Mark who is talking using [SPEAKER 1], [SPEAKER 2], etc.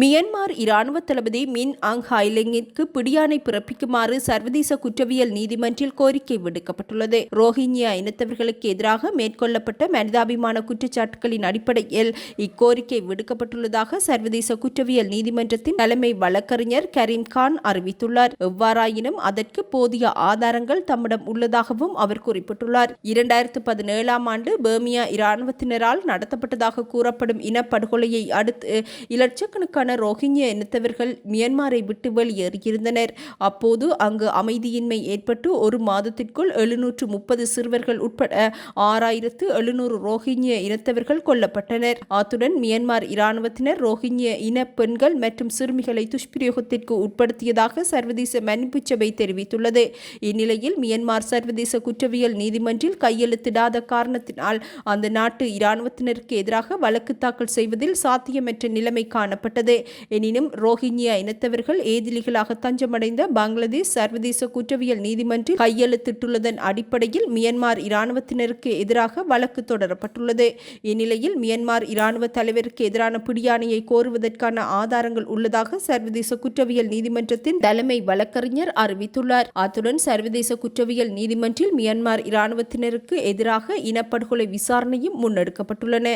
[SPEAKER 1] Myanmar இராணுவ தளபதி மின் ஆங் ஹைலிங்கிற்கு பிடியாணை பிறப்பிக்குமாறு சர்வதேச குற்றவியல் நீதிமன்றில் கோரிக்கை விடுக்கப்பட்டுள்ளது. ரோஹிங்கியா இனத்தவர்களுக்கு எதிராக மேற்கொள்ளப்பட்ட மனிதாபிமான குற்றச்சாட்டுகளின் அடிப்படையில் இக்கோரிக்கை விடுக்கப்பட்டுள்ளதாக சர்வதேச குற்றவியல் நீதிமன்றத்தின் தலைமை வழக்கறிஞர் கரீம் கான் அறிவித்துள்ளார். எவ்வாறாயினும் அதற்கு போதிய ஆதாரங்கள் தம்மிடம் உள்ளதாகவும் அவர் குறிப்பிட்டுள்ளார். இரண்டாயிரத்து பதினேழாம் ஆண்டு பேர்மியா இராணுவத்தினரால் நடத்தப்பட்டதாக கூறப்படும் இனப்படுகொலையை அடுத்து இலட்சக்கணக்கான ரோஹிங்கிய இனத்தவர்கள் மியான்மரை விட்டு வெளியேறியிருந்தனர் அப்போது அங்கு அமைதியின்மை ஏற்பட்டு ஒரு மாதத்திற்குள் எழுநூற்று முப்பது சிறுவர்கள் உட்பட ஆறாயிரத்து எழுநூறு ரோஹிங்கிய இனத்தவர்கள் கொல்லப்பட்டனர். அத்துடன் மியான்மர் இராணுவத்தினர் ரோஹிங்கிய இன பெண்கள் மற்றும் சிறுமிகளை துஷ்பிரயோகத்திற்கு உட்படுத்தியதாக சர்வதேச மன்னிப்பு சபை தெரிவித்துள்ளது. இந்நிலையில் மியான்மர் சர்வதேச குற்றவியல் நீதிமன்றில் கையெழுத்திடாத காரணத்தினால் அந்த நாட்டு இராணுவத்தினருக்கு எதிராக வழக்கு தாக்கல் செய்வதில் சாத்தியமற்ற நிலைமை காணப்பட்டது. எனினும் ரோஹிங்கியா இனத்தவர்கள் ஏதிலிகளாக தஞ்சமடைந்த பங்களாதேஷ் சர்வதேச குற்றவியல் நீதிமன்றில் கையெழுத்திட்டுள்ளதன் அடிப்படையில் மியான்மர் இராணுவத்தினருக்கு எதிராக வழக்கு தொடரப்பட்டுள்ளது. இந்நிலையில் மியான்மர் இராணுவ தலைவருக்கு எதிரான பிடியாணையை கோருவதற்கான ஆதாரங்கள் உள்ளதாக சர்வதேச குற்றவியல் நீதிமன்றத்தின் தலைமை வழக்கறிஞர் அறிவித்துள்ளார். அத்துடன் சர்வதேச குற்றவியல் நீதிமன்றில் மியான்மர் இராணுவத்தினருக்கு எதிராக இனப்படுகொலை விசாரணையும் முன்னெடுக்கப்பட்டுள்ளன.